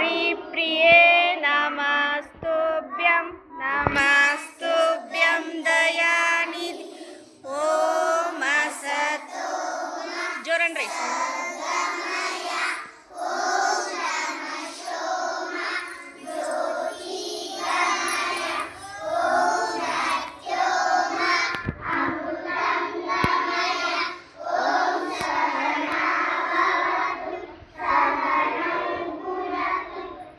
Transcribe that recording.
हरिप्रिये नमस्तुभ्यं नमस्तुभ्यं दयानिधि ॐ सत् जोरन् रैस्